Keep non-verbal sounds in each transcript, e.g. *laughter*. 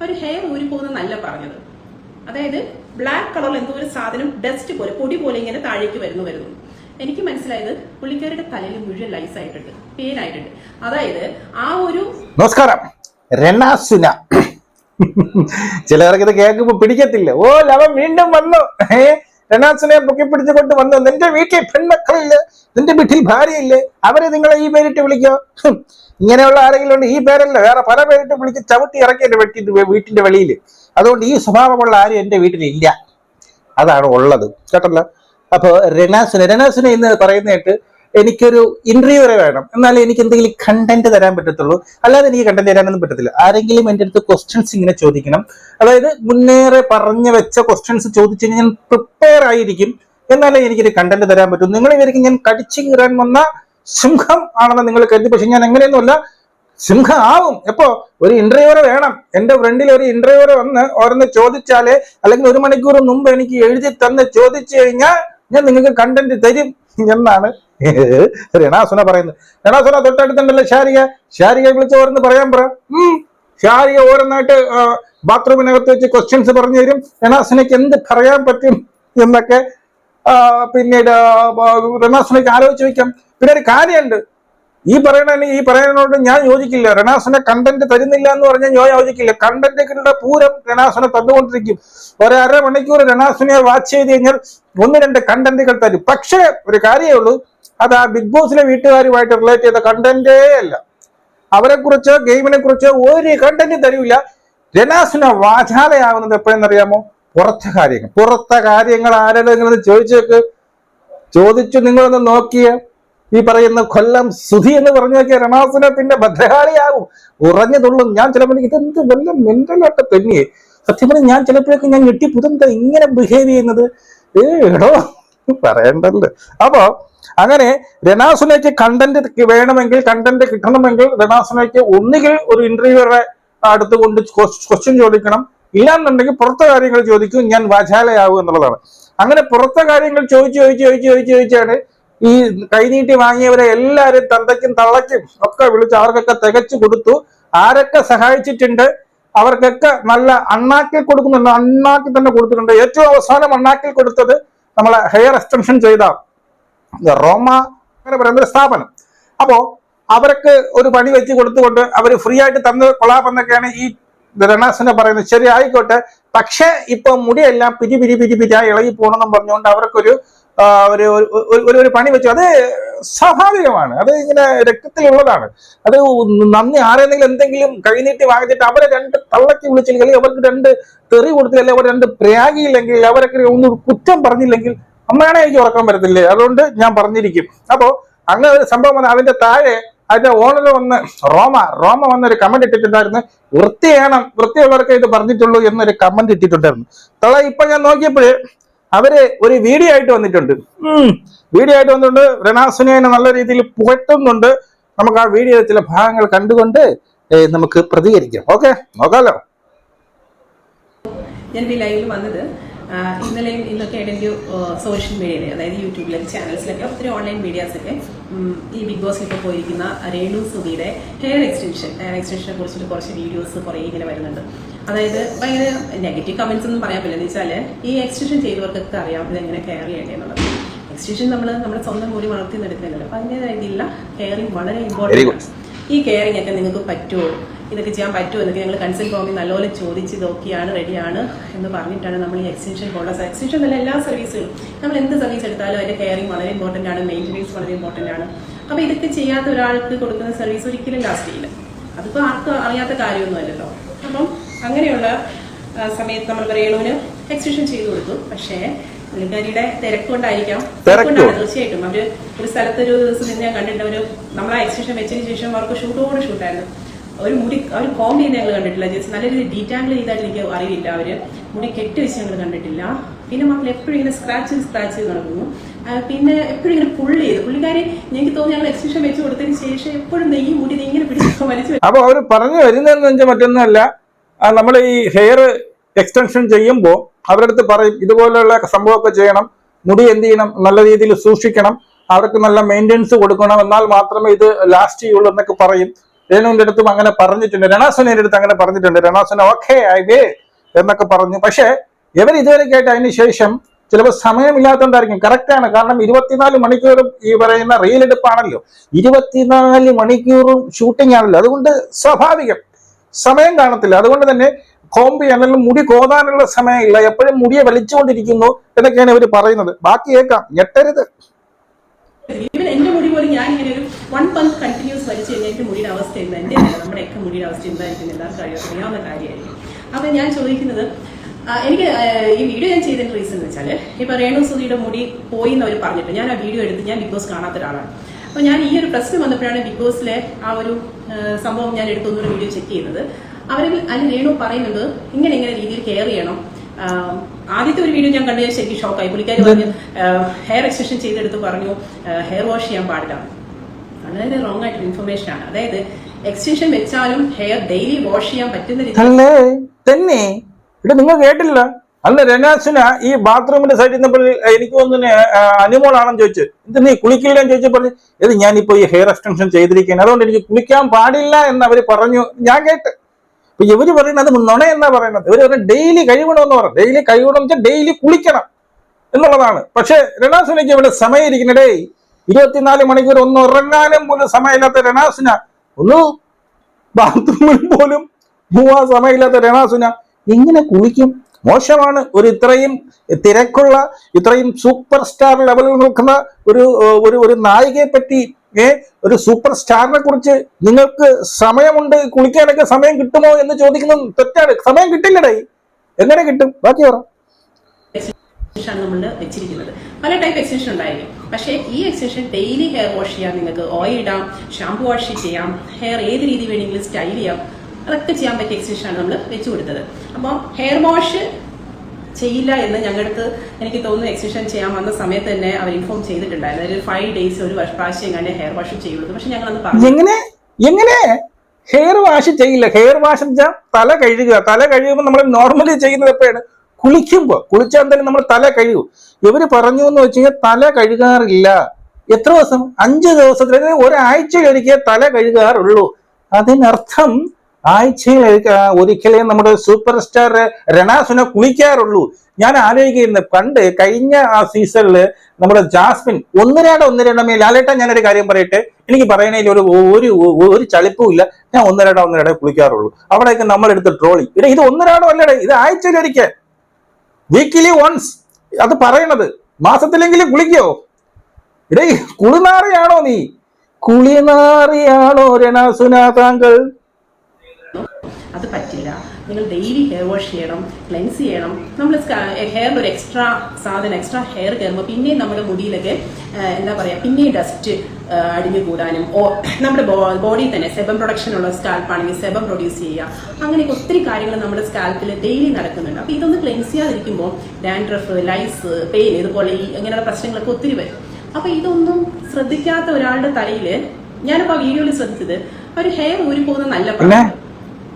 അവർ hair ഊരി പോകുന്നല്ല പറഞ്ഞത്. അതായത് ബ്ലാക്ക് കളറിൽ എന്തോ ഒരു സാധനം ഡസ്റ്റ് പോലെ പൊടി പോലെ ഇങ്ങനെ താഴേക്ക് വരുന്നു വരുന്നു. എനിക്ക് മനസ്സിലായത് പുള്ളിക്കാരുടെ തലയിൽ മുഴുവൻ ലൈസ് ആയിട്ടുണ്ട് പേനായിട്ടുണ്ട്. അതായത് ആ ഒരു നമസ്കാരം. രണാസുന ചിലർക്ക് ഇത് കേൾക്കുമ്പോ പിടിക്കത്തില്ല. ഓ ലവൻ വീണ്ടും വന്നു. രണാസുനെ പൊക്കി പിടിച്ചുകൊണ്ട് വന്നു. നിന്റെ വീട്ടിൽ പെൺമക്കളില്ലേ? നിന്റെ വീട്ടിൽ ഭാര്യയില്ലേ? അവരെ നിങ്ങളെ ഈ പേരിട്ട് വിളിക്കോ? ഇങ്ങനെയുള്ള ആരെങ്കിലും ഉണ്ട്? ഈ പേരല്ല വേറെ പല പേരിട്ട് വിളിച്ച് ചവിട്ടി ഇറക്കി എന്റെ വെട്ടി വീട്ടിന്റെ വെളിയിൽ. അതുകൊണ്ട് ഈ സ്വഭാവമുള്ള ആരും എന്റെ വീട്ടിലില്ല. അതാണ് ഉള്ളത്. കേട്ടല്ലോ? അപ്പൊ രണാസിനെ രണാസിനെ എന്ന് പറയുന്നതായിട്ട് എനിക്കൊരു ഇന്റർവ്യൂ വരെ വേണം. എന്നാലേ എനിക്ക് എന്തെങ്കിലും കണ്ടന്റ് തരാൻ പറ്റത്തുള്ളൂ. അല്ലാതെ എനിക്ക് കണ്ടന്റ് തരാനൊന്നും പറ്റത്തില്ല. ആരെങ്കിലും എന്റെ അടുത്ത് ക്വസ്റ്റ്യൻസ് ഇങ്ങനെ ചോദിക്കണം. അതായത് മുന്നേറെ പറഞ്ഞു വെച്ച ക്വസ്റ്റ്യൻസ് ചോദിച്ചു ഞാൻ പ്രിപ്പയർ ആയിരിക്കും. എന്നാലേ എനിക്കൊരു കണ്ടന്റ് തരാൻ പറ്റും. നിങ്ങൾ ഇവർക്ക് ഞാൻ കടിച്ചു കീറാൻ വന്ന സിംഹം ആണെന്ന് നിങ്ങൾ കരുതി. പക്ഷെ ഞാൻ എങ്ങനെയൊന്നുമല്ല സിംഹം ആവും. എപ്പോ? ഒരു ഇന്റർവ്യൂവർ വേണം. എന്റെ ഫ്രണ്ടിൽ ഒരു ഇന്റർവ്യൂവർ വന്ന് ഓരോന്ന് ചോദിച്ചാലേ അല്ലെങ്കിൽ ഒരു മണിക്കൂർ മുമ്പ് എനിക്ക് എഴുതി തന്ന് ചോദിച്ചു കഴിഞ്ഞാൽ ഞാൻ നിങ്ങൾക്ക് കണ്ടന്റ് തരും എന്നാണ്. രണാസുന പറയുന്നത്. രണാസുന തൊട്ടടുത്തുണ്ടല്ലോ ഷാരിക. ഷാരിക വിളിച്ച് ഓരോന്ന് പറയാൻ പറ. ഷാരിക ഓരോന്നായിട്ട് ബാത്റൂമിനകത്ത് വെച്ച് ക്വസ്റ്റ്യൻസ് പറഞ്ഞു തരും. രണാസുനയ്ക്ക് എന്ത് പറയാൻ പറ്റും എന്നൊക്കെ പിന്നീട് രണാസുനയ്ക്ക് ആലോചിച്ച് വെക്കാം. പിന്നെ ഒരു കാര്യമുണ്ട്. ഈ പറയണ ഈ പറയുന്നതിനോട് ഞാൻ യോജിക്കില്ല. രണാസനെ കണ്ടന്റ് തരുന്നില്ല എന്ന് പറഞ്ഞാൽ ഞാൻ യോജിക്കില്ല. കണ്ടന്റുകളുടെ പൂരം രണാസനെ തന്നുകൊണ്ടിരിക്കും. ഒരര മണിക്കൂർ രണാസനെ വാച്ച് ചെയ്ത് കഴിഞ്ഞാൽ ഒന്ന് രണ്ട് കണ്ടന്റുകൾ തരും. പക്ഷേ ഒരു കാര്യമേ ഉള്ളൂ. അത് ആ ബിഗ് ബോസിലെ വീട്ടുകാരുമായിട്ട് റിലേറ്റ് ചെയ്ത കണ്ടന്റേ അല്ല. അവരെ കുറിച്ചോ ഗെയിമിനെ കുറിച്ചോ ഒരു കണ്ടന്റ് തരൂല. രണാസുന വാചാലയാവുന്നത് എപ്പോഴെന്നറിയാമോ? പുറത്തെ കാര്യങ്ങൾ. പുറത്തെ കാര്യങ്ങൾ ആരെങ്കിലും ചോദിച്ചേക്ക് ചോദിച്ചു നിങ്ങളൊന്ന് നോക്കിയ. ഈ പറയുന്ന കൊല്ലം സുധി എന്ന് പറഞ്ഞു നോക്കിയ രണാസുന പിന്നെ ഭദ്രകാളിയാകും. ഉറഞ്ഞതുള്ളും ഞാൻ ചിലപ്പോൾ ഇതെന്ത് വല്ല മെന്റലായിട്ട് തന്നെ? സത്യം പറഞ്ഞാൽ ഞാൻ ചിലപ്പോഴൊക്കെ ഞാൻ ഞെട്ടി പുതുന്ത ഇങ്ങനെ ബിഹേവ് ചെയ്യുന്നത്. ഏ എടോ പറയണ്ടല്ലോ. അപ്പോ അങ്ങനെ രണാസുനയ്ക്ക് കണ്ടന്റ് വേണമെങ്കിൽ കണ്ടന്റ് കിട്ടണമെങ്കിൽ രണാസുനയ്ക്ക് ഒന്നുകിൽ ഒരു ഇന്റർവ്യൂവറെ അടുത്ത് കൊണ്ട് ക്വസ്റ്റ്യൻ ചോദിക്കണം. ഇല്ലാന്നുണ്ടെങ്കിൽ പുറത്തെ കാര്യങ്ങൾ ചോദിക്കും ഞാൻ വാചാലയാകും എന്നുള്ളതാണ്. അങ്ങനെ പുറത്തെ കാര്യങ്ങൾ ചോദിച്ച് ചോദിച്ച് ചോദിച്ച് ചോദിച്ച് ചോദിച്ചാണ് ഈ കൈനീട്ടി വാങ്ങിയവരെ എല്ലാവരും തന്തയ്ക്കും തള്ളയ്ക്കും ഒക്കെ വിളിച്ച് അവർക്കൊക്കെ തികച്ചു കൊടുത്തു. ആരൊക്കെ സഹായിച്ചിട്ടുണ്ട്? അവർക്കൊക്കെ നല്ല അണ്ണാക്കിൽ കൊടുക്കുന്നുണ്ട് അണ്ണാക്കിൽ തന്നെ കൊടുത്തിട്ടുണ്ട്. ഏറ്റവും അവസാനം അണ്ണാക്കിൽ കൊടുത്തത് നമ്മളെ ഹെയർ എക്സ്റ്റൻഷൻ ചെയ്ത റോമ അങ്ങനെ പറയുന്ന സ്ഥാപനം. അപ്പോ അവർക്ക് ഒരു പണി വെച്ച് കൊടുത്തുകൊണ്ട് അവർ ഫ്രീ ആയിട്ട് തന്ന് കൊള്ളാമെന്നൊക്കെയാണ് ഈ രണാസിനെ പറയുന്നത്. ശരി ആയിക്കോട്ടെ. പക്ഷെ ഇപ്പൊ മുടിയെല്ലാം പിരി പിരി പിരി പിരിയായി ഇളകി പോകണമെന്ന് പറഞ്ഞുകൊണ്ട് അവർക്കൊരു ഒരു ഒരു- ഒരു പണി വെച്ചു. അത് സ്വാഭാവികമാണ്. അത് ഇങ്ങനെ രക്തത്തിലുള്ളതാണ്. അത് നന്ദി. ആരെങ്കിലും എന്തെങ്കിലും കൈനീട്ടി വാങ്ങിച്ചിട്ട് അവരെ രണ്ട് തള്ളക്കി വിളിച്ചില്ലെങ്കിൽ അവർക്ക് രണ്ട് തെറി കൊടുത്തില്ലെങ്കിൽ അവർ രണ്ട് പ്രയാഗിയില്ലെങ്കിൽ അവരൊക്കെ ഒന്ന് കുറ്റം പറഞ്ഞില്ലെങ്കിൽ അമ്മയാണെ എനിക്ക് ഉറക്കം വരത്തില്ലേ? അതുകൊണ്ട് ഞാൻ പറഞ്ഞിരിക്കും. അപ്പോ അങ്ങനെ ഒരു സംഭവം വന്ന് അതിന്റെ താഴെ അതിന്റെ ഓണർ വന്ന് റോമ റോമ വന്നൊരു കമന്റ് ഇട്ടിട്ടുണ്ടായിരുന്നു. വൃത്തിയാണ് വൃത്തിയുള്ളവർക്ക് ഇത് പറഞ്ഞിട്ടുള്ളൂ എന്നൊരു കമന്റ് ഇട്ടിട്ടുണ്ടായിരുന്നു. ഇപ്പൊ ഞാൻ നോക്കിയപ്പോഴേ അവർ ഒരു വീഡിയോ ആയിട്ട് വന്നിട്ടുണ്ട്. വീഡിയോ ആയിട്ട് വന്നിട്ടുണ്ട്. റെനാസുനെ നല്ല രീതിയിൽ പുകട്ടുന്നുണ്ട്. നമുക്ക് ആ വീഡിയോ ചില ഭാഗങ്ങൾ കണ്ടുകൊണ്ട് നമുക്ക് പ്രതികരിക്കാം. ഓക്കെ നോക്കാലോ. ഞാൻ ഈ ലൈവിൽ വന്നത് ഇന്നലെയും ഇന്നൊക്കെ ആയിട്ട് എനിക്ക് സോഷ്യൽ മീഡിയയിൽ അതായത് യൂട്യൂബിലൊക്കെ ചാനൽസിലൊക്കെ ഒത്തിരി ഓൺലൈൻ മീഡിയാസൊക്കെ ഈ ബിഗ് ബോസിലൊക്കെ പോയിരിക്കുന്ന രേണു സുധിയുടെ ഹെയർ എക്സ്റ്റൻഷൻ ഹെയർ എക്സ്റ്റൻഷനെ കുറിച്ചിട്ട് കുറച്ച് വീഡിയോസ് കുറേ ഇങ്ങനെ വരുന്നുണ്ട്. അതായത് ഭയങ്കര നെഗറ്റീവ് കമൻസ് ഒന്നും പറയാൻ പറ്റില്ല. എന്ന് വെച്ചാൽ ഈ എക്സ്റ്റൻഷൻ ചെയ്തവർക്കൊക്കെ അറിയാം ഇതെങ്ങനെ കെയർ ചെയ്യേണ്ടതെന്നുള്ളത് എക്സ്റ്റൻഷൻ നമ്മൾ നമ്മുടെ സ്വന്തം കൂടി വളർത്തി എടുക്കുന്നില്ലല്ലോ അപ്പൊ അതിന്റെ രീതിയിലുള്ള കെയറിങ് വളരെ ഇമ്പോർട്ടന്റ് good. ഈ കെയറിങ് ഒക്കെ നിങ്ങൾക്ക് പറ്റുമോ? ഇതൊക്കെ ചെയ്യാൻ പറ്റുമോ? എന്നൊക്കെ ഞങ്ങൾ കൺസൾട്ട് ഫോമിൽ നല്ലപോലെ ചോദിച്ച് നോക്കിയാണ് റെഡിയാണ് എന്ന് പറഞ്ഞിട്ടാണ് നമ്മൾ ഈ എക്സ്റ്റൻഷൻ പോലുള്ള എക്സ്റ്റൻഷൻ അല്ല എല്ലാ സർവീസുകളും നമ്മൾ എന്ത് സർവീസ് എടുത്താലും അതിന്റെ കെയറിംഗ് വളരെ ഇമ്പോർട്ടന്റ് ആണ്. മെയിന്റനൻസ് വളരെ ഇമ്പോർട്ടന്റ് ആണ്. അപ്പോൾ ഇതൊക്കെ ചെയ്യാത്ത ഒരാൾക്ക് കൊടുക്കുന്ന സർവീസ് ഒരിക്കലും ലാസ്റ്റ് ചെയ്യില്ല. അതിപ്പോൾ ആർക്കും അറിയാത്ത കാര്യമൊന്നും അല്ലല്ലോ അപ്പം അങ്ങനെയുള്ള സമയത്ത് നമ്മൾ രേണുവിന് എക്സിബിഷൻ ചെയ്തു കൊടുത്തു. പക്ഷേ പുള്ളിക്കാരിയുടെ തിരക്കുകൊണ്ടായിരിക്കാം തിരക്ക് തിരക്കുകൊണ്ടാണ് തീർച്ചയായിട്ടും. അവർ ഒരു സ്ഥലത്ത് ഒരു ദിവസം നിന്ന് ഞാൻ കണ്ടിട്ടുണ്ട് അവർ നമ്മളാ എക്സിബിഷൻ വെച്ചതിന് ശേഷം അവർക്ക് ഷൂട്ടോട് ഷൂട്ടായിരുന്നു. ഒരു മുടി അവർ കോം ചെയ്യുന്ന ഞങ്ങൾ കണ്ടിട്ടില്ല. ജസ്റ്റ് നല്ല രീതിയിൽ ഡീറ്റാങ്കിൾ ചെയ്തായിട്ട് എനിക്ക് അറിയില്ല അവർ. മുടി കെട്ടി വെച്ച് ഞങ്ങൾ കണ്ടിട്ടില്ല. പിന്നെ മക്കൾ എപ്പോഴും ഇങ്ങനെ സ്ക്രാച്ച് സ്ക്രാച്ച് ചെയ്ത് നടക്കുന്നു. പിന്നെ എപ്പോഴും ഇങ്ങനെ പുള്ളി ചെയ്ത്. പുള്ളിക്കാരി എനിക്ക് തോന്നി ഞങ്ങൾ എക്സിബിഷൻ വെച്ച് കൊടുത്തതിന് ശേഷം എപ്പോഴും ഈ മുടി ഇങ്ങനെ പിടിച്ച് വലിച്ചു അപ്പൊ അവർ പറഞ്ഞു വരുന്നതെന്ന് വെച്ചാൽ മറ്റൊന്നുമല്ല. നമ്മൾ ഈ ഹെയർ എക്സ്റ്റൻഷൻ ചെയ്യുമ്പോൾ അവരുടെ അടുത്ത് പറയും ഇതുപോലെയുള്ള സംഭവമൊക്കെ ചെയ്യണം. മുടി എന്ത് ചെയ്യണം? നല്ല രീതിയിൽ സൂക്ഷിക്കണം. അവർക്ക് നല്ല മെയിന്റെനൻസ് കൊടുക്കണം. എന്നാൽ മാത്രമേ ഇത് ലാസ്റ്റ് ചെയ്യുള്ളൂ എന്നൊക്കെ പറയും. രേണുവിന്റെ അടുത്തും അങ്ങനെ പറഞ്ഞിട്ടുണ്ട്. രണാസുനയുടെ അടുത്ത് അങ്ങനെ പറഞ്ഞിട്ടുണ്ട്. രണാസുന ഓക്കെ ഐ വേ എന്നൊക്കെ പറഞ്ഞു. പക്ഷേ ഇവർ ഇതുവരെ കേട്ട് അതിന് ശേഷം ചിലപ്പോൾ സമയമില്ലാത്തതുകൊണ്ടായിരിക്കും. കറക്റ്റാണ് കാരണം ഇരുപത്തിനാല് മണിക്കൂറും ഈ പറയുന്ന റീൽ എടുപ്പാണല്ലോ. ഇരുപത്തിനാല് മണിക്കൂറും ഷൂട്ടിംഗ് ആണല്ലോ. അതുകൊണ്ട് സ്വാഭാവികം. സമയം കാണത്തില്ല. അതുകൊണ്ട് തന്നെ കോമ്പ് അല്ലെങ്കിൽ മുടി കോതാനുള്ള സമയമില്ല. എപ്പോഴും മുടിയെ വലിച്ചുകൊണ്ടിരിക്കുന്നു എന്നൊക്കെയാണ് ഇവർ പറയുന്നത്. ബാക്കി കേൾക്കാം. ഞെട്ടരുത്. ഈവൻ എന്റെ മുടി പോലും ഞാൻ ഇങ്ങനെ ഒരു വൺ മന്ത് കണ്ടിന്യൂസ് വലിച്ചു കഴിഞ്ഞാൽ എന്റെ മുടിയുടെ അവസ്ഥ എന്താ? എന്റെ നമ്മുടെയൊക്കെ മുടിയുടെ അവസ്ഥ എന്തായിരിക്കും? എല്ലാവർക്കും അറിയാം. അറിയാവുന്ന കാര്യമായിരിക്കും. അപ്പൊ ഞാൻ ചോദിക്കുന്നത് എനിക്ക് ഈ വീഡിയോ ഞാൻ ചെയ്തതിന്റെ റീസൺ എന്ന് വെച്ചാൽ ഇപ്പൊ രേണു സുധിയുടെ മുടി പോയി എന്ന് അവർ പറഞ്ഞിട്ട് ഞാൻ ആ വീഡിയോ എടുത്ത് ഞാൻ ബിഗ് ബോസ് കാണാത്ത ഒരാളാണ്. അപ്പൊ ഞാൻ ഈ ഒരു പ്രശ്നം വന്നപ്പോഴാണ് ബിഗ് ബോസിലെ ആ ഒരു സംഭവം ഞാൻ എടുത്തൊന്നൊരു വീഡിയോ ചെക്ക് ചെയ്യുന്നത്. അവരിൽ അതിൽ രേണു പറയുന്നത് ഇങ്ങനെ ഇങ്ങനെ രീതിയിൽ കെയർ ചെയ്യണം? ആദ്യത്തെ ഒരു വീഡിയോ ഞാൻ കണ്ടു ശരിക്കും ഷോക്കായി പുള്ളിക്കാർ പറഞ്ഞു ഹെയർ എക്സ്റ്റൻഷൻ ചെയ്തെടുത്ത് പറഞ്ഞു ഹെയർ വാഷ് ചെയ്യാൻ പാടില്ല. വളരെ റോങ് ആയിട്ട് ഇൻഫർമേഷൻ ആണ്. അതായത് എക്സ്റ്റൻഷൻ വെച്ചാലും ഹെയർ ഡെയിലി വാഷ് ചെയ്യാൻ പറ്റുന്ന രീതി തന്നെ? ഇവിടെ നിങ്ങൾ കേട്ടില്ല. അന്ന് രനാസിന ഈ ബാത്റൂമിന്റെ സൈഡിൽ നിന്നപ്പോൾ എനിക്ക് തോന്നുന്നു അനുമോളാണെന്ന് ചോദിച്ചു. ഇത് നീ കുളിക്കില്ലെന്ന് ചോദിച്ചപ്പോൾ ഇത് ഞാനിപ്പോ ഈ ഹെയർ എക്സ്റ്റൻഷൻ ചെയ്തിരിക്കുകയാണ്. അതുകൊണ്ട് എനിക്ക് കുളിക്കാൻ പാടില്ല എന്ന് അവർ പറഞ്ഞു. ഞാൻ കേട്ട്. ഇപ്പൊ ഇവർ പറയുന്നത് നുണ എന്നാ പറയുന്നത്. ഇവർ പറയുന്നത് ഡെയിലി കഴിവണമെന്ന് പറഞ്ഞു. ഡെയിലി കഴിവണം വെച്ചാൽ ഡെയിലി കുളിക്കണം എന്നുള്ളതാണ്. പക്ഷെ രണാസുനയ്ക്ക് ഇവിടെ സമയം ഇരിക്കുന്നടേ ഇരുപത്തിനാല് മണിക്കൂർ ഒന്ന് ഉറങ്ങാനും പോലും സമയമില്ലാത്ത രണാസിന ഒന്ന് ബാത്റൂമിൽ പോലും പോവാൻ സമയമില്ലാത്ത രണാസുന എങ്ങനെ കുളിക്കും? മോശമാണ് ഒരു ഇത്രയും തിരക്കുള്ള ഇത്രയും സൂപ്പർ സ്റ്റാർ ലെവലിൽ നിൽക്കുന്ന ഒരു ഒരു ഒരു നായികയെ പറ്റി ഒരു സൂപ്പർ സ്റ്റാറിനെ കുറിച്ച് നിങ്ങൾക്ക് സമയമുണ്ട് കുളിക്കാനൊക്കെ സമയം കിട്ടുമോ എന്ന് ചോദിക്കുന്നത് തെറ്റാണ്. സമയം കിട്ടില്ലടേ. എങ്ങനെ കിട്ടും? ബാക്കി പറ. വെച്ചിരിക്കുന്നത്. പല ടൈപ്പ് എക്സ്റ്റൻഷൻ ഉണ്ടായിരിക്കും. പക്ഷേ ഈ എക്സ്റ്റൻഷൻ ഡെയിലി ഹെയർ വാഷ് ചെയ്യാം നിങ്ങൾക്ക് ഓയിൽ ഇടാം ഷാംപൂ വാഷ് ചെയ്യാം ഹെയർ ഏത് രീതി വേണമെങ്കിലും സ്റ്റൈൽ ചെയ്യാം. അതൊക്കെ ചെയ്യാൻ പറ്റിയ എക്സ്റ്റൻഷൻ ആണ് നമ്മൾ വെച്ചു കൊടുത്തത്. അപ്പം ഹെയർ വാഷ് ചെയ്യില്ല എന്ന് ഞങ്ങളുടെ അടുത്ത് എനിക്ക് തോന്നുന്നു എക്സ്റ്റൻഷൻ ചെയ്യാൻ വന്ന സമയത്ത് തന്നെ അവർ ഇൻഫോം ചെയ്തിട്ടുണ്ടായിരുന്നു. അതായത് ഫൈവ് ഡേയ്സ് ഒരു പ്രാവശ്യം കണ്ട് ഹെയർ വാഷ് ചെയ്യുള്ളൂ പക്ഷെ ഞങ്ങൾ അന്ന് പറഞ്ഞു. എങ്ങനെ? എങ്ങനെ? ഹെയർ വാഷ് ചെയ്യില്ല. ഹെയർ വാഷ് വെച്ചാൽ തല കഴുകുക. തല കഴുകുമ്പോൾ നമ്മൾ നോർമലി ചെയ്യുന്നത് എപ്പോഴാണ്? കുളിക്കുമ്പോൾ. കുളിച്ചാൽ എന്തായാലും നമ്മൾ തല കഴുകും. ഇവർ പറഞ്ഞു എന്ന് വെച്ച് കഴിഞ്ഞാൽ തല കഴുകാറില്ല. എത്ര ദിവസം? അഞ്ച് ദിവസത്തിൽ ഒരാഴ്ച കഴിക്കുക തല കഴുകാറുള്ളൂ. അതിനർത്ഥം ആഴ്ചയിൽ ഒരിക്ക- ഒരിക്കലേ നമ്മുടെ സൂപ്പർ സ്റ്റാർ രണാസുന കുളിക്കാറുള്ളൂ. ഞാൻ ആലോചിക്കുന്നു പണ്ട് കഴിഞ്ഞ ആ സീസണിൽ നമ്മുടെ ജാസ്മിൻ ഒന്നരാട ഒന്നരടമേ ലാലേട്ട ഞാനൊരു കാര്യം പറയട്ടെ? എനിക്ക് പറയണതിൽ ഒരു ഒരു ഒരു ചളിപ്പും ഇല്ല. ഞാൻ ഒന്നരാട ഒന്നരട കുളിക്കാറുള്ളൂ. അവിടെയൊക്കെ നമ്മളെടുത്ത് ട്രോളി. ഇട ഇത് ഒന്നരാടോ അല്ലടേ ഇത് ആഴ്ചയിൽ ഒരിക്കൽ. വീക്കിലി വൺസ് അത് പറയണത്. മാസത്തിലെങ്കിലും കുളിക്കോ? ഇടേ കുളിനാറിയാണോ നീ? കുളിനാറിയാണോ രണാസുന താങ്കൾ? പറ്റില്ല. നിങ്ങൾ ഡെയിലി ഹെയർ വാഷ് ചെയ്യണം ക്ലെൻസ് ചെയ്യണം. നമ്മൾ ഹെയറിൽ ഒരു എക്സ്ട്രാ സാധനം എക്സ്ട്രാ ഹെയർ കയറുമ്പോൾ പിന്നെയും നമ്മുടെ മുടിയിലൊക്കെ എന്താ പറയുക പിന്നെയും ഡസ്റ്റ് അടിഞ്ഞു കൂടാനും. ഓ നമ്മുടെ ബോഡി തന്നെ സെബം പ്രൊഡക്ഷൻ ഉള്ള സ്കാൽപ്പാണെങ്കിൽ സെബം പ്രൊഡ്യൂസ് ചെയ്യുക. അങ്ങനെയൊക്കെ ഒത്തിരി കാര്യങ്ങൾ നമ്മുടെ സ്കാൽപ്പിൽ ഡെയിലി നടക്കുന്നുണ്ട്. അപ്പോൾ ഇതൊന്ന് ക്ലെൻസ് ചെയ്യാതിരിക്കുമ്പോൾ ഡാൻഡ്രഫ് ലൈസ് പെയിൻ ഇതുപോലെ ഈ ഇങ്ങനെയുള്ള പ്രശ്നങ്ങളൊക്കെ ഒത്തിരി വരും. അപ്പോൾ ഇതൊന്നും ശ്രദ്ധിക്കാത്ത ഒരാളുടെ തലയിൽ ഞാനിപ്പോൾ ആ വീഡിയോയിൽ ശ്രദ്ധിച്ചത് ഒരു ഹെയർ ഊരി പോകുന്ന നല്ല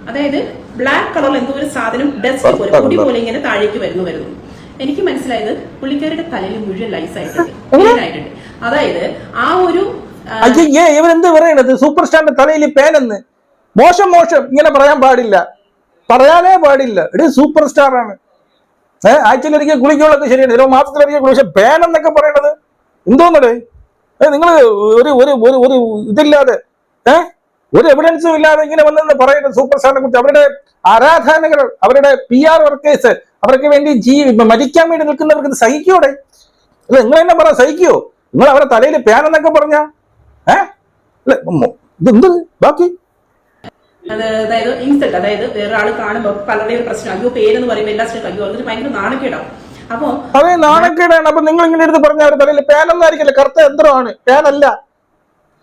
അതായത് ബ്ലാക്ക് കളറിൽ എന്തോ ഒരു സാധനം ഡസ്റ്റ് പോലെ പൊടി പോലെ ഇങ്ങനെ താഴേക്ക് വരുന്നു വരുന്നു. എനിക്ക് മനസ്സിലായത് പുള്ളിക്കാരുടെ തലയിൽ മുഴുവൻ ലൈസ് ആയിട്ടുണ്ട്? ആയിട്ടുണ്ട്. അതായത് ആ ഒരു അയ്യേ ഇവരെന്ത് പറയണത്? സൂപ്പർ സ്റ്റാറിന്റെ തലയിൽ പേനെന്ന് മോശം മോശം. ഇങ്ങനെ പറയാൻ പാടില്ല. പറയാനേ പാടില്ല. ഇത് സൂപ്പർ സ്റ്റാർ ആണ് ഏഹ് കുളിക്കുള്ളതൊക്കെ ശരിയാണ്. ചിലപ്പോൾ മാസത്തിലൊരിക്കൽ കുളിച്ച പേൻ എന്നൊക്കെ പറയണത്. എന്തോന്നടേ? നിങ്ങൾ ഒരു ഒരു ഒരു ഒരു ഇതില്ലാതെ ഏഹ് ഒരു എവിഡൻസും ഇല്ലാതെ ഇങ്ങനെ വന്നെന്ന് പറയുന്ന സൂപ്പർ സ്റ്റാറിനെ കുറിച്ച് അവരുടെ ആരാധനകൾ അവരുടെ പി ആർ വർക്കേഴ്സ് അവർക്ക് വേണ്ടി ജീ മരിക്കാൻ വേണ്ടി നിൽക്കുന്നവർക്ക് ഇത് സഹിക്കൂടെ? അല്ല നിങ്ങൾ തന്നെ പറ സഹിക്കോ? നിങ്ങൾ അവരുടെ തലയിൽ പേനെന്നൊക്കെ പറഞ്ഞ? ഏ? അല്ല ഇതെന്ത് ബാക്കി? അത് അതായത് ഇൻസൾട്ട് അതായത് വേറെ ആൾ കാണുമ്പോൾ പലരുടെയും പ്രശ്നം അയ്യോ പേരെന്ന് പറയുമ്പോൾ എല്ലാ സ്ത്രീ അയ്യോ ഭയങ്കര നാണക്കേടാവും. അപ്പോ അതെ നാണക്കേടാണ്. അപ്പൊ നിങ്ങൾ ഇങ്ങനെ എടുത്ത് പറഞ്ഞ അവരുടെ തലയിൽ പേനൊന്നായിരിക്കില്ല കറുത്ത യന്ത്രമാണ്. പേനല്ല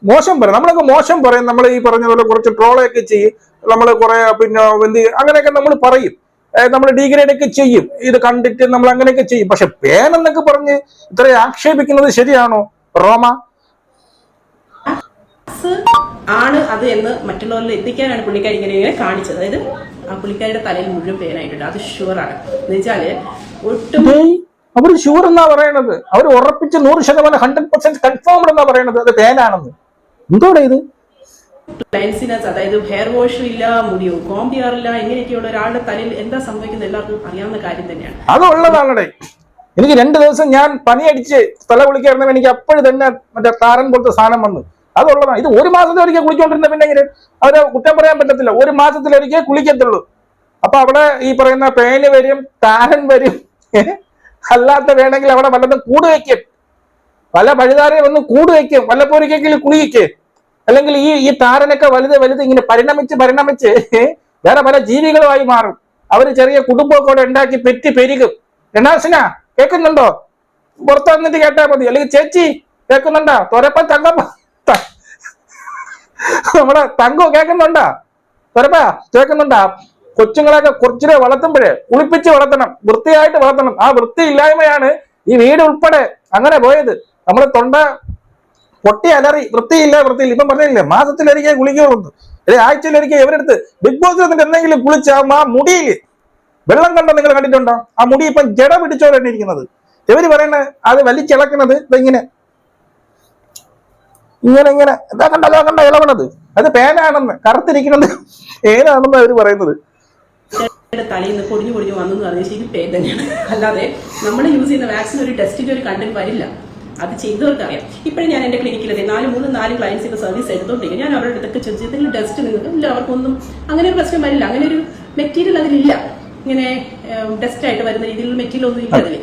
മോശം പറയും. നമ്മളൊക്കെ മോശം പറയും. നമ്മൾ ഈ പറഞ്ഞ പോലെ കുറച്ച് ട്രോളൊക്കെ ചെയ്യും. നമ്മൾ കുറെ പിന്നെ എന്ത് അങ്ങനെയൊക്കെ നമ്മൾ പറയും. നമ്മൾ ഡീഗ്രേഡ് ഒക്കെ ചെയ്യും. ഇത് കണ്ടിട്ട് നമ്മൾ അങ്ങനെയൊക്കെ ചെയ്യും. പക്ഷെ പേനെന്നൊക്കെ പറഞ്ഞ് ഇത്ര ആക്ഷേപിക്കുന്നത് ശരിയാണോ? റോമ? ആണ് അത് എന്ന് മറ്റുള്ളവരിൽ എത്തിക്കാനാണ് പുള്ളിക്കാരി ഇങ്ങനെ ഇങ്ങനെ കാണിച്ചത്. അതായത് ആ പുള്ളിക്കാരുടെ തലയിൽ മുഴുവൻ പേനായിട്ടുണ്ട് അത് ഷുവറാണ് എന്ന് വെച്ചാൽ ഒട്ടും അവർ ഷുവർ എന്നാ പറയണത്? അവർ ഉറപ്പിച്ച് നൂറ് ശതമാനം ഹൺഡ്രഡ് പെർസെന്റ് കൺഫേംഡ് എന്നാ പറയണത്? അത് പേനാണെന്ന്. എന്തോടെ ഇത്? ക്ലയൻസിനസ് അതായത് ഹെയർ വാഷ് ഇല്ല മുടിയോ കോമ്പിയാറില്ല ഇങ്ങനെയൊക്കെയുള്ള ഒരാളുടെ തലയിൽ എന്താ സംഭവിക്കുന്നത് എല്ലാവർക്കും അറിയാവുന്ന കാര്യം തന്നെയാണ്. അതുള്ളതാണടേ. എനിക്ക് രണ്ട് ദിവസം ഞാൻ പനിയടിച്ച് തല കുളിക്കായിരുന്നു എനിക്ക് അപ്പോഴും തന്നെ മറ്റേ താരൻ പോലത്തെ സാധനം വന്നു. അതുള്ളതാണ്. ഇത് ഒരു മാസത്തിൽ ഒരിക്കൽ കുളിച്ചോണ്ടിരുന്ന പിന്നെ എങ്ങനെ? അവരെ കുറ്റം പറയാൻ പറ്റത്തില്ല. ഒരു മാസത്തിലൊരിക്കൽ കുളിക്കത്തുള്ളൂ. അപ്പൊ അവിടെ ഈ പറയുന്ന പേന് വരും താരൻ വരും. അല്ലാത്ത വേണമെങ്കിൽ അവിടെ വല്ലതും കൂട് വയ്ക്കും പല പഴുതാരെ വന്ന് കൂട് വയ്ക്കും വല്ലപ്പോരിക്കെങ്കിലും കുളിക്ക് അല്ലെങ്കിൽ ഈ ഈ താരനൊക്കെ വലുത് വലുത് ഇങ്ങനെ പരിണമിച്ച് പരിണമിച്ച് *laughs* വേറെ പല ജീവികളുമായി മാറും. അവർ ചെറിയ കുടുംബമൊക്കെ അവിടെ ഉണ്ടാക്കി പെറ്റി പെരുകും. രണ്ടാസിന കേൾക്കുന്നുണ്ടോ? പുറത്ത് വന്നിട്ട് കേട്ടാ മതി. അല്ലെങ്കിൽ ചേച്ചി കേൾക്കുന്നുണ്ടോ? തൊരപ്പ തങ്കപ്പ നമ്മടെ തങ്കോ കേൾക്കുന്നുണ്ടോ? തൊരപ്പ കേൾക്കുന്നുണ്ടോ? കൊച്ചുങ്ങളൊക്കെ കുറച്ചിനെ വളർത്തുമ്പോഴേ കുളിപ്പിച്ച് വളർത്തണം. വൃത്തിയായിട്ട് വളർത്തണം. ആ വൃത്തി ഇല്ലായ്മയാണ് ഈ വീട് ഉൾപ്പെടെ അങ്ങനെ പോയത്. നമ്മുടെ തൊണ്ട പൊട്ടി അലറി വൃത്തിയില്ല വൃത്തിയില്ല. ഇപ്പം പറഞ്ഞില്ലേ മാസത്തിലൊരിക്കൽ കുളിക്കുള്ളൂ അല്ലെ ആഴ്ചയിലൊരിക്കൽ ഇവരെടുത്ത് ബിഗ് ബോസിൽ നിന്നിട്ട് എന്തെങ്കിലും കുളിച്ച ആ മുടിയിൽ വെള്ളം കണ്ടോ നിങ്ങൾ കണ്ടിട്ടുണ്ടോ? ആ മുടി ഇപ്പം ജട പിടിച്ചോലാണ് ഇരിക്കുന്നത്. ഇവർ പറയുന്നത് അത് വലിച്ചിളക്കുന്നത് ഇങ്ങനെ ഇങ്ങനെ. ഇങ്ങനെ എന്താ കണ്ടല്ലോ കണ്ട ഇളവണത്. അത് പേനാണെന്ന് കറുത്തിരിക്കണത് പേനാണെന്ന് അവർ പറയുന്നത്. തലയിൽ തന്നെയാണ്. അല്ലാതെ നമ്മൾ യൂസ് ചെയ്യുന്ന വാക്സിൻ ഒരു ടെസ്റ്റിന്റെ ഒരു കണ്ടന്റ് വരില്ല. അത് ചെയ്തവർക്ക് അറിയാം ഇപ്പോഴും ഞാൻ എന്റെ ക്ലിനിക്കിൽ അതെ നാല് മൂന്ന് നാല് ക്ലയൻസിന്റെ സർവീസ് എടുത്തോണ്ടിരിക്കും ഞാൻ അവരുടെ അടുത്തൊക്കെ ചോദിച്ചു എന്തെങ്കിലും ടെസ്റ്റ് നിങ്ങൾക്ക്? ഇല്ല അവർക്കൊന്നും അങ്ങനെ ഒരു പ്രശ്നം വരില്ല. അങ്ങനെ ഒരു മെറ്റീരിയൽ അതിലില്ല. ഇങ്ങനെ ടെസ്റ്റ് ആയിട്ട് വരുന്ന രീതിയിലുള്ള മെറ്റീരിയൽ ഒന്നും ഇല്ല അതിൽ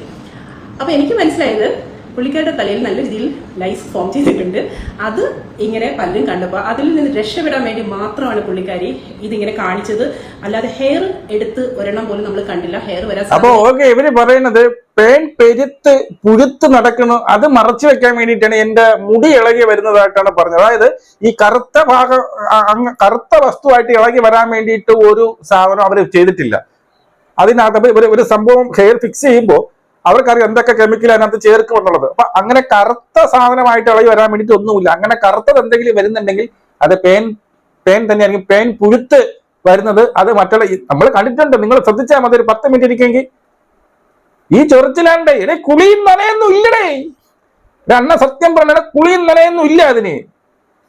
അപ്പൊ എനിക്ക് മനസ്സിലായത് പുള്ളിക്കാരുടെ തലയിൽ നല്ല രീതിയിൽ ലൈസ് ഫോം ചെയ്തിട്ടുണ്ട്. അത് ഇങ്ങനെ പലരും കണ്ടപ്പോൾ അതിൽ നിന്ന് രക്ഷപ്പെടാൻ വേണ്ടി മാത്രമാണ് പുള്ളിക്കാരി ഇതിങ്ങനെ കാണിച്ചത്. അല്ലാതെ ഹെയർ എടുത്ത് ഒരെണ്ണം പോലും നമ്മൾ കണ്ടില്ല. ഹെയർ വരാൻ അപ്പൊ ഓക്കെ ഇവർ പറയുന്നത് പേൻ പെരുത്ത് പുഴുത്ത് നടക്കണു അത് മറച്ചു വെക്കാൻ വേണ്ടിയിട്ടാണ് എന്റെ മുടി ഇളകി വരുന്നതായിട്ടാണ് പറഞ്ഞത്. അതായത് ഈ കറുത്ത ഭാഗം കറുത്ത വസ്തുവായിട്ട് ഇളകി വരാൻ വേണ്ടിയിട്ട് ഒരു സാധനം അവർ ചെയ്തിട്ടില്ല. അതിനകത്ത് ഒരു സംഭവം ഹെയർ ഫിക്സ് ചെയ്യുമ്പോൾ അവർക്കറിയാം എന്തൊക്കെ കെമിക്കൽ അതിനകത്ത് ചേർക്കും എന്നുള്ളത്. അപ്പൊ അങ്ങനെ കറുത്ത സാധനമായിട്ട് ഇളകി വരാൻ വേണ്ടിയിട്ട് ഒന്നുമില്ല. അങ്ങനെ കറുത്തത് എന്തെങ്കിലും വരുന്നുണ്ടെങ്കിൽ അത് പേൻ പേൻ തന്നെയായിരിക്കും പേൻ പുഴുത്ത് വരുന്നത് അത് മറ്റുള്ള നമ്മൾ കണ്ടിട്ടുണ്ട്. നിങ്ങൾ ശ്രദ്ധിച്ചാൽ മതി. ഒരു പത്ത് മിനിറ്റ് ഇരിക്കുമെങ്കിൽ ഈ ചൊറിച്ചിലാണ്ടേ. ഇടേ കുളിയും നനയൊന്നും ഇല്ലടേ. അന്ന സത്യം പറഞ്ഞ കുളിയും നനയൊന്നും ഇല്ല അതിന്.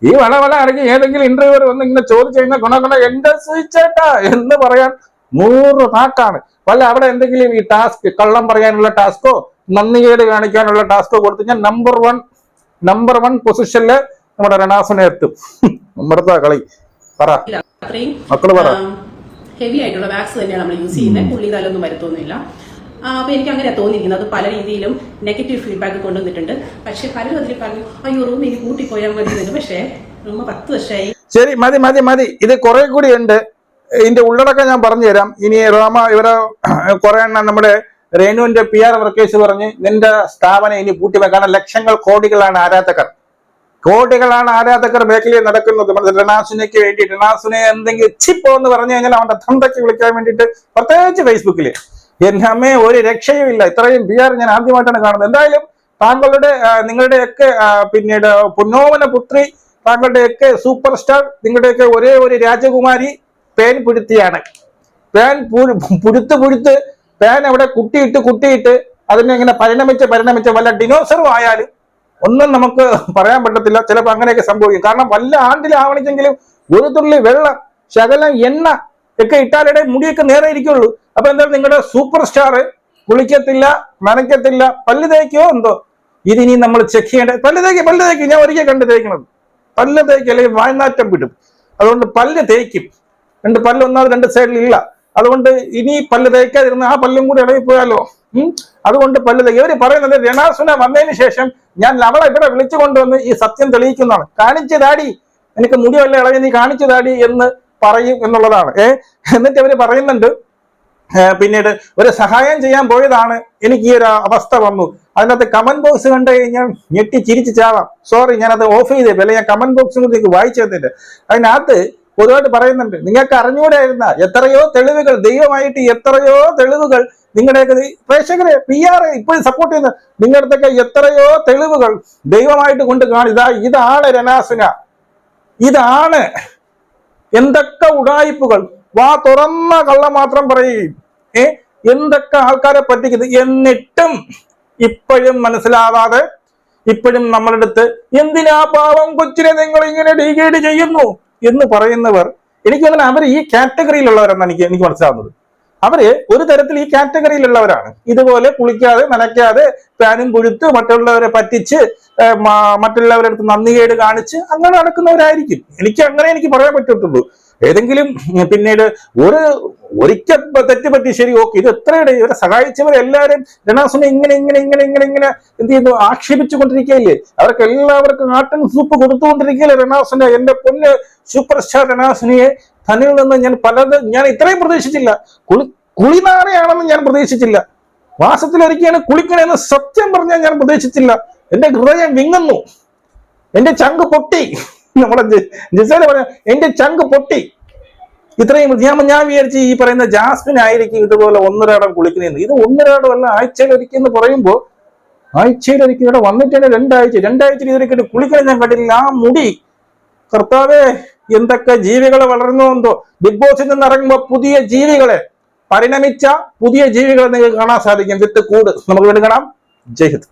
ഈ വള വള ഇറങ്ങി ഏതെങ്കിലും ഇന്റർവ്യൂവർ വന്ന് ഇങ്ങനെ ചോദിച്ചു കഴിഞ്ഞാൽ ഗുണഗുണ ഗുണ എന്റെ സ്വീച്ചേട്ടാ എന്ന് പറയാൻ നൂറ് നാക്കാണ് വല്ല അവിടെ എന്തെങ്കിലും ഈ ടാസ്ക് കള്ളം പറയാനുള്ള ടാസ്കോ നന്ദികേട് കാണിക്കാനുള്ള ടാസ്കോ കൊടുത്തു ഞാൻ നമ്പർ വൺ നമ്പർ വൺ പൊസിഷനിൽ നമ്മുടെ രണാസനെ എത്തും. നമ്മുടെ കളി. പറ. മക്കൾ പറ. ഹെവി ആയിട്ടുള്ള വാക്സ് തന്നെയാണ് നമ്മൾ യൂസ് ചെയ്യുന്നത്. പുള്ളി തലൊന്നും വരുത്തൊന്നുമില്ല. ആ, അപ്പൊ എനിക്ക് അങ്ങനെ തോന്നിയിരിക്കുന്നത്. അത് പല രീതിയിലും നെഗറ്റീവ് ഫീഡ്ബാക്ക് കൊണ്ടുവന്നിട്ടുണ്ട്. പക്ഷെ പലരും അതിൽ പറഞ്ഞു അയ്യോ റൂം ഇനി കൂട്ടിപ്പോയാൽ മതി പക്ഷേ റൂം പത്ത് വർഷമായി ശരി മതി മതി മതി. ഇത് കുറെ കൂടി ഉണ്ട്. ഇതിന്റെ ഉള്ളടക്കം ഞാൻ പറഞ്ഞു തരാം ഇനി റോമ ഇവരെ കുറെ എണ്ണം നമ്മുടെ രേണുവിന്റെ പി ആർ വർക്കേഴ്സ് പറഞ്ഞ് നിന്റെ സ്ഥാപനം ഇനി പൂട്ടി കാരണം ലക്ഷങ്ങൾ കോടികളാണ് ആരാധകർ. കോടികളാണ് ആരാധകർ മേഖലയിൽ നടക്കുന്നത്. രണാസുനയ്ക്ക് വേണ്ടി രണാസുനെ എന്തെങ്കിലും ചിപ്പോ എന്ന് പറഞ്ഞു കഴിഞ്ഞാൽ അവന്റെ ധന്തയ്ക്ക് വിളിക്കാൻ വേണ്ടിയിട്ട് പ്രത്യേകിച്ച് ഫേസ്ബുക്കിൽ എന്റെ ഒരു രക്ഷയും ഇല്ല. ഇത്രയും പി ആർ ഞാൻ ആദ്യമായിട്ടാണ് കാണുന്നത്. എന്തായാലും താങ്കളുടെ നിങ്ങളുടെയൊക്കെ പിന്നീട് പുന്നോമന പുത്രി താങ്കളുടെയൊക്കെ സൂപ്പർ സ്റ്റാർ നിങ്ങളുടെയൊക്കെ ഒരേ ഒരു രാജകുമാരി പേൻ പുരുത്തിയാണ്. പേൻ പുരുത്ത് പുഴുത്ത് പേൻ അവിടെ കുട്ടിയിട്ട് കുട്ടിയിട്ട് അതിനെ ഇങ്ങനെ പരിണമിച്ച് പരിണമിച്ച് വല്ല ഡിനോസറും ആയാലും ഒന്നും നമുക്ക് പറയാൻ പറ്റത്തില്ല. ചിലപ്പോൾ അങ്ങനെയൊക്കെ സംഭവിക്കും. കാരണം വല്ല ആണ്ടിലാവണിച്ചെങ്കിലും ഒരു തുള്ളി വെള്ളം ശകലം എണ്ണ ഒക്കെ ഇട്ടാലിടെ മുടിയൊക്കെ നേരെ ഇരിക്കുള്ളൂ. അപ്പൊ എന്തായാലും നിങ്ങളുടെ സൂപ്പർ സ്റ്റാർ കുളിക്കത്തില്ല നനയ്ക്കത്തില്ല പല്ല് തേക്കോ എന്തോ? ഇതിനി നമ്മൾ ചെക്ക് ചെയ്യേണ്ട പല്ല് തേക്ക് പല്ല് തേക്കും. ഞാൻ ഒരിക്കൽ കണ്ട് തേക്കണത്. പല്ല് തേക്കി അല്ലെങ്കിൽ വായനാറ്റം വിടും. അതുകൊണ്ട് പല്ല് തേക്കും. രണ്ട് പല്ല് രണ്ട് സൈഡിൽ ഇല്ല. അതുകൊണ്ട് ഇനി പല്ല് തേക്കാതിരുന്ന ആ പല്ലും കൂടി ഇളകി പോയാലോ? അതുകൊണ്ട് പല്ല് ഇവർ പറയുന്നത് രണാസുന വന്നതിന് ശേഷം ഞാൻ അവളെ ഇവിടെ വിളിച്ചു കൊണ്ടുവന്ന് ഈ സത്യം തെളിയിക്കുന്നതാണ്. കാണിച്ചു താടി. എനിക്ക് മുടിയല്ല ഇളകി നീ കാണിച്ചു താടി എന്ന് പറയും എന്നുള്ളതാണ്. ഏ? എന്നിട്ട് അവർ പറയുന്നുണ്ട് പിന്നീട് ഒരു സഹായം ചെയ്യാൻ പോയതാണ്. എനിക്ക് ഈ ഒരു അവസ്ഥ വന്നു. അതിനകത്ത് കമന്റ് ബോക്സ് കണ്ടു കഴിഞ്ഞാൽ ഞെട്ടി ചിരിച്ചു ചാവാം. സോറി ഞാനത് ഓഫ് ചെയ്തേ. അല്ലെ ഞാൻ കമന്റ് കൂടി വായിച്ചു തന്നിട്ട്. അതിനകത്ത് പൊതുവായിട്ട് പറയുന്നുണ്ട്. നിങ്ങൾക്ക് അറിഞ്ഞുകൂടായിരുന്ന എത്രയോ തെളിവുകൾ ദൈവമായിട്ട് എത്രയോ തെളിവുകൾ നിങ്ങളുടെയൊക്കെ പ്രേക്ഷകരെ പി ആർ ഇപ്പോഴും സപ്പോർട്ട് ചെയ്യുന്ന നിങ്ങളുടെ അടുത്തൊക്കെ എത്രയോ തെളിവുകൾ ദൈവമായിട്ട് കൊണ്ട് കാണിതാ ഇതാ ഇതാണ് രനാസുന. ഇതാണ് എന്തൊക്കെ ഉടായിപ്പുകൾ. വാ തുറന്ന കള്ള മാത്രം പറയുകയും ഏ എന്തൊക്കെ ആൾക്കാരെ പറ്റിക്കുന്നത് എന്നിട്ടും ഇപ്പോഴും മനസ്സിലാവാതെ ഇപ്പോഴും നമ്മളെടുത്ത് എന്തിനാ പാവം കൊച്ചിനെ നിങ്ങൾ ഇങ്ങനെ ഡീഗേഡ് ചെയ്യുന്നു? എന്ന് പറയുന്നവർ എനിക്ക് തോന്നുന്നു അവർ ഈ കാറ്റഗറിയിലുള്ളവരെന്നാണ് എനിക്ക് എനിക്ക് മനസ്സിലാവുന്നത്. അവർ ഒരു തരത്തിൽ ഈ കാറ്റഗറിയിലുള്ളവരാണ്. ഇതുപോലെ കുളിക്കാതെ നനയ്ക്കാതെ പാനും കൊഴുത്ത് മറ്റുള്ളവരെ പറ്റിച്ച് മറ്റുള്ളവരുടെ അടുത്ത് നന്ദികേട് കാണിച്ച് അങ്ങനെ നടക്കുന്നവരായിരിക്കും. എനിക്ക് അങ്ങനെ എനിക്ക് പറയാൻ പറ്റത്തുള്ളൂ. ഏതെങ്കിലും പിന്നീട് ഒരു ഒരിക്കൽ തെറ്റ് പറ്റി ശരി ഓക്കെ ഇത് എത്രയുടെ ഇവരെ സഹായിച്ചവരെല്ലാരും രണാസുനെ ഇങ്ങനെ ഇങ്ങനെ ഇങ്ങനെ ഇങ്ങനെ ഇങ്ങനെ എന്ത് ചെയ്യുന്നു? ആക്ഷേപിച്ചു കൊണ്ടിരിക്കുകയില്ലേ അവർക്ക് എല്ലാവർക്കും ആട്ടൻ സൂപ്പ് കൊടുത്തുകൊണ്ടിരിക്കുകയല്ലേ രണാസിനെ എന്റെ പൊന്ന് സൂപ്പർ സ്റ്റാർ രണാസിനെ തന്നിൽ നിന്ന് ഞാൻ പലത് ഞാൻ ഇത്രയും പ്രതീക്ഷിച്ചില്ല. കുളി കുളിനാറയാണെന്ന് ഞാൻ പ്രതീക്ഷിച്ചില്ല. മാസത്തിലൊരിക്കലാണ് കുളിക്കണമെന്ന് സത്യം പറഞ്ഞാൽ ഞാൻ പ്രതീക്ഷിച്ചില്ല. എന്റെ ഹൃദയം വിങ്ങുന്നു. എന്റെ ചങ്ക് പൊട്ടി. *laughs* നമ്മുടെ ജിസേല പറയാ എന്റെ ചങ്ക് പൊട്ടി. ഇത്രയും ഞാൻ ഞാൻ വിചാരിച്ചു ഈ പറയുന്ന ജാസ്മിൻ ആയിരിക്കും ഇതുപോലെ ഒന്നരാടം കുളിക്കുന്നതെന്ന്. ഇത് ഒന്നരാടം അല്ല ആഴ്ചയിൽ ഒരിക്കൽ എന്ന് പറയുമ്പോൾ ആഴ്ചയിൽ ഒരിക്കൽ ഇവിടെ വന്നിട്ടാണ് രണ്ടാഴ്ച രണ്ടാഴ്ച ഇതൊരിക്കലും കുളിക്കണം ഞാൻ കണ്ടില്ല ആ മുടി കർത്താവേ എന്തൊക്കെ ജീവികളെ വളർന്നു എന്തോ. ബിഗ് ബോസിൽ നിന്ന് ഇറങ്ങുമ്പോൾ പുതിയ ജീവികളെ പരിണമിച്ച പുതിയ ജീവികളെ നിങ്ങൾക്ക് കാണാൻ സാധിക്കും. വിത്ത് കൂട്. നമുക്ക് വേണ്ടി കാണാം. ജയ് ഹിന്ദ്.